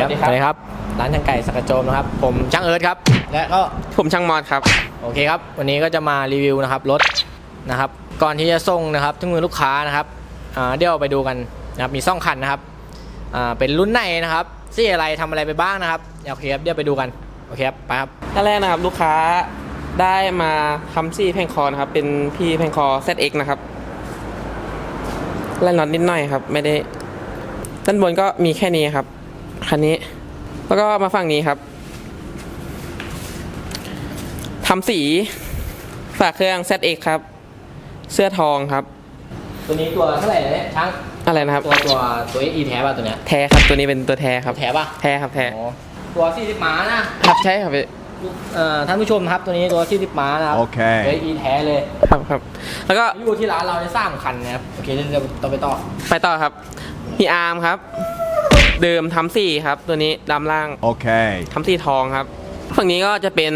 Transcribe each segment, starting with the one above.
ครับสวัสดีครับ ร้านช่างไก่สักกระโจมนะครับ ผมช่างเอิร์ธครับ และก็ผมช่างมอดครับ โอเคครับ วันนี้ก็จะมารีวิวนะครับรถนะครับ ก่อนที่จะส่งนะครับถึงมือลูกค้านะครับอ่าเดี๋ยวไปดูกันนะครับ มีซ่องคันนะครับอ่าเป็นรุ่นไหนนะครับซี่อะไรทำอะไรไปบ้างนะครับ โอเคครับ เดี๋ยวไปดูกัน โอเคครับไปครับท่านแรกนะครับลูกค้าได้มาทำซี่แพงคอนะครับ เป็นพี่แพงคอ ZX นะครับไล่น็อตนิดหน่อยครับ ไม่ได้ด้านบนก็มีแค่นี้ครับ คันนี้ แล้วก็มาฝั่งนี้ครับทำสีฝาเครื่อง ZX ครับ เสื้อทองครับ ตัวนี้ตัวเท่าไหร่เนี่ยช่างอะไรนะครับ ตัวตัวตัวอีแท้ป่ะตัวเนี้ยแท้ครับตัวนี้เป็นตัวแท้ครับ แท้ป่ะแท้ครับแท้อ๋อตัว40ม้านะครับใช่ครับพี่เอ่อท่านผู้ชมนะครับตัวนี้ตัว40ม้านะครับโอเคตัวอีแท้เลยครับครับ แล้วก็อยู่ที่ร้านเราได้สร้างคันนะครับโอเคเดี๋ยวเราไปต่อไปต่อครับมีอาร์มครับ เดิมทำสีครับ ตัวนี้ดำล่าง Okay. ทำสีทองครับ ฝั่งนี้ก็จะเป็น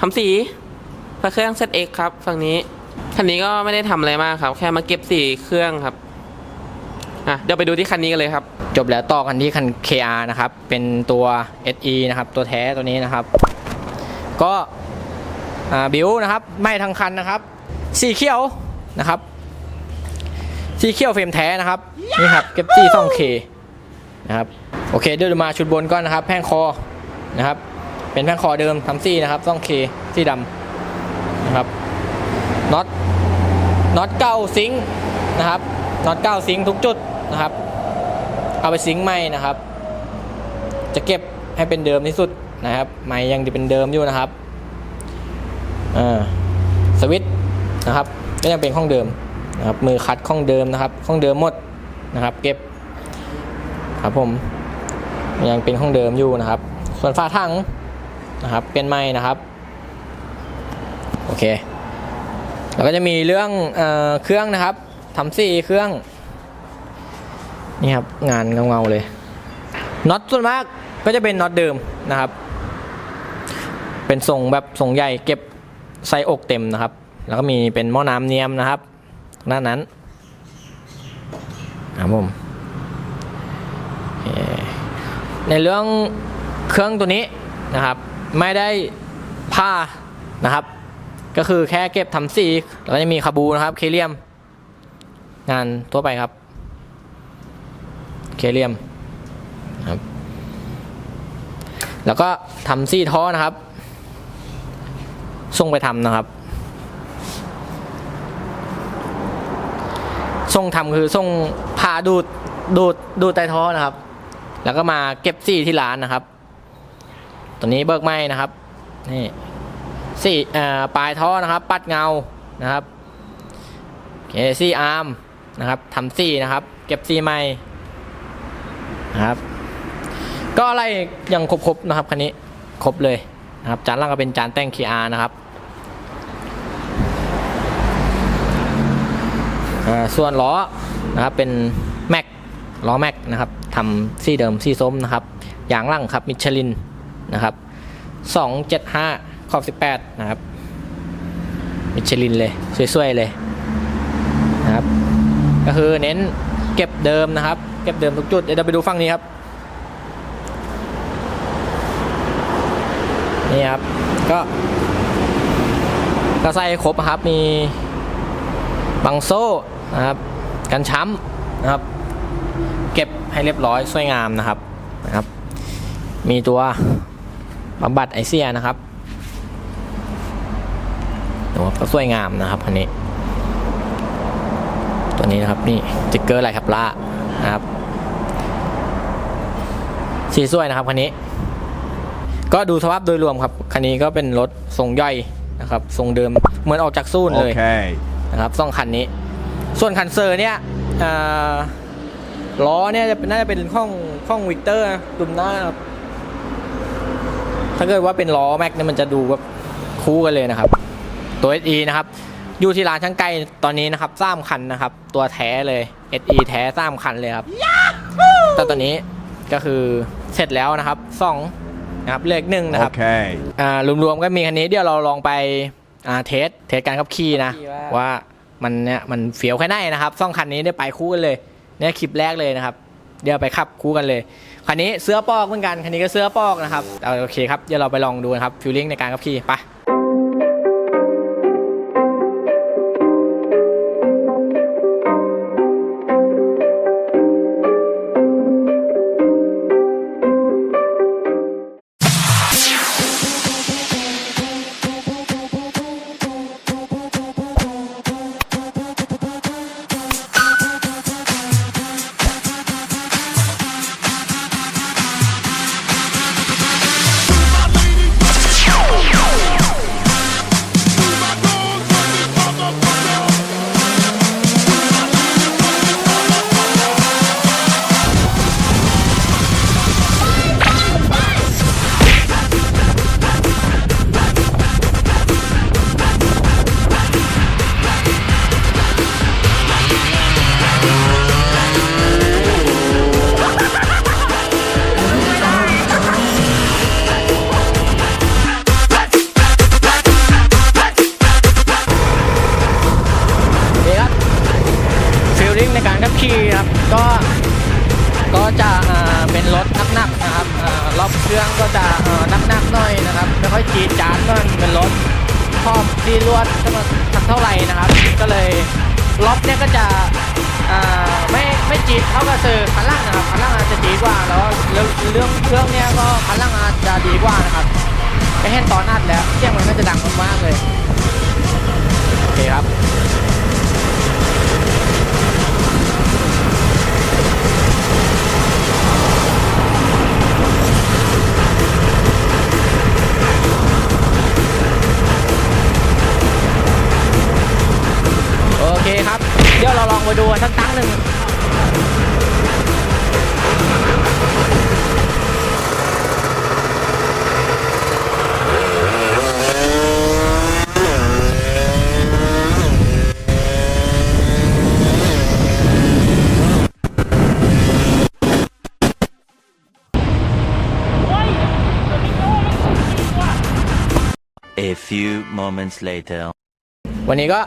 ทำสีพระเครื่อง ZX ครับ ฝั่งนี้คันนี้ก็ไม่ได้ทำอะไรมากครับ แค่มาเก็บสีเครื่องครับอะเดี๋ยวไปดูที่คันนี้กันเลยครับ จบแล้วต่อกันที่คัน KR นะครับ เป็นตัว SE นะครับ ตัวแท้ตัวนี้นะครับ ก็อ่าบิวนะครับ ไม่ทั้งคันนะครับ สีเขียวนะครับ สีเขียวเฟรมแท้นะครับ นี่ครับ เก็บซี่ซ่องเค นะครับโอเคเดี๋ยวมาชุดบนก่อนนะครับแพ่งคอนะครับ เป็นแพ่งคอเดิมทำซี่นะครับซ่องเคซี่ดำนะครับน็อตน็อตเก้าซิงค์นะครับน็อตเก้าซิงค์ทุกจุดนะครับ เอาไปซิงค์ใหม่นะครับ จะเก็บให้เป็นเดิมที่สุดนะครับใหม่ยังจะเป็นเดิมอยู่นะครับอ่าสวิตนะครับก็ยังเป็นข้องเดิมนะครับมือคัดข้องเดิมนะครับข้องเดิมหมดนะครับ เก็บ ครับผมยังเป็นข้องเดิมอยู่นะครับ ส่วนฝาถังนะครับเป็นไม้นะครับโอเคแล้วก็จะมีเรื่องเออเครื่องนะครับทำสีเครื่องนี่ครับงานเงาๆเลยน็อตส่วนมากก็จะเป็นน็อตเดิมนะครับ เป็นทรงแบบทรงใหญ่เก็บไซส์อกเต็มนะครับ แล้วก็มีเป็นหม้อน้ำเนียมนะครับด้านนั้นครับผมโอเค ในเรื่องเครื่องตัวนี้นะครับ ไม่ได้ผ้านะครับ ก็คือแค่เก็บทำสีแล้วจะมีคาบูนะครับเคเลียม งานทั่วไปครับเคเลียมครับ แล้วก็ทำซี่ท่อนะครับ ส่งไปทำนะครับ ส่งทำคือส่งพาดูดดูดดูดใต้ท่อนะครับ แล้วก็มาเก็บซี่ที่ร้านนะครับ ตัวนี้เบิกไหมนะครับนี่ซี่เอ่อปลายท่อนะครับ ปัดเงานะครับเคซี่อาร์มนะครับทำซี่นะครับ เก็บซี่ไม้นะครับ ก็อะไรยังครบๆนะครับคันนี้ครบเลยนะครับจานล่างก็เป็นจานแต่ง KR นะครับส่วนล้อนะครับเป็น ล้อแม็กนะครับทำซี่เดิมซี่ส้มนะครับยางล่างครับมิชลินนะครับ275ขอบ18นะครับมิชลินเลยสวยๆเลยนะครับก็คือเน้นเก็บเดิมนะครับ เก็บเดิมทุกจุดเดี๋ยวเราไปดูฝั่งนี้ครับนี่ครับก็ก็ใส่ครบครับมีบังโซ่นะครับกันช้ำนะครับ ให้เรียบร้อยสวยงามนะครับนะครับ มีตัวบำบัดไอเสียนะครับตัวก็สวยงามนะครับคันนี้ ตัวนี้นะครับนี่สติ๊กเกอร์ลายขับล่านะครับสีสวยนะครับคันนี้ ก็ดูสภาพโดยรวมครับคันนี้ก็เป็นรถทรงย่อยนะครับทรงเดิมเหมือนออกจากซูนเลย Okay. นะครับสองคันนี้ ส่วนคันเซอร์เนี่ยอ่า ล้อเนี่ยจะเป็นน่าจะเป็นข้องข้องวิกเตอร์ดุมหน้าครับถ้าเกิดว่าเป็นล้อแม็กเนี่ยมันจะดูแบบคู่กันเลยนะครับ ตัว SE นะครับอยู่ที่ร้านช่างไกลตอนนี้นะครับสามคันนะครับ ตัวแท้เลย SE แท้สามคันเลยครับแต่ตอนนี้ก็คือเสร็จแล้วนะครับสองนะครับเลขหนึ่งนะครับ Okay. อ่ารวมๆก็มีคันนี้เดี๋ยวเราลองไปอ่าเทสเทสการขับขี่นะขี่ว่าว่ามันเนี่ยมันเฟี้ยวแค่ไหนนะครับซ่องคันนี้ได้ไปคู่กันเลย เนี่ยคลิปแรกเลยนะครับ เดี๋ยวไปขับคู่กันเลยคันนี้เสื้อปอกเหมือนกันคันนี้ก็เสื้อปอกนะครับเอาโอเคครับเดี๋ยวเราไปลองดูนะครับฟิลลิ่งในการขับขี่ไป ฟิลลิ่งในการขับขี่ครับก็ก็จะเป็นรถหนักๆนะครับรอบเครื่องก็จะเอ่อหนักๆหน่อยนะครับไม่ค่อยจีดจานมันเป็นรถครอบที่ลวดก็มาทักเท่าไหร่นะครับ ก็เลยล็อบเนี่ยก็จะไม่ไม่จีดเท่ากับเซอร์คันล่างนะครับคันล่างอาจจะดีกว่าแล้วเรื่องเครื่องเนี่ยก็คันล่างอาจจะดีกว่านะครับไปเห็นตอนอัดแล้วเสียงมันก็จะดังมากๆเลยโอเคครับ few moments later. วันนี้ก็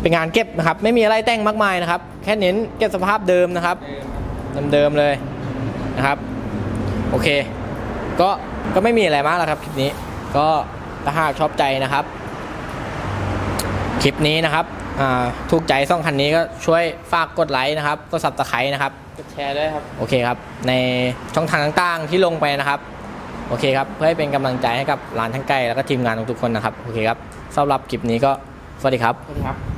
เป็นงานเก็บนะครับ ไม่มีอะไรแต่งมากมายนะครับ แค่เน้นเก็บสภาพเดิมนะครับเดิมๆเลยนะครับ โอเค ก็ก็ไม่มีอะไรมากแล้วครับคลิปนี้ก็ถ้าหากชอบใจนะครับ คลิปนี้นะครับอ่าถูกใจซ่องคันนี้ก็ช่วยฝากกดไลค์นะครับกดซับสไครต์นะครับกดแชร์ด้วยครับ โอเคครับ ในช่องทางต่างๆที่ลงไปนะครับ โอเคครับ เพื่อให้เป็นกำลังใจให้กับร้านทั้งใกล้แล้วก็ทีมงานทุกๆคนนะครับ โอเคครับสำหรับคลิปนี้ก็สวัสดีครับ สวัสดีครับ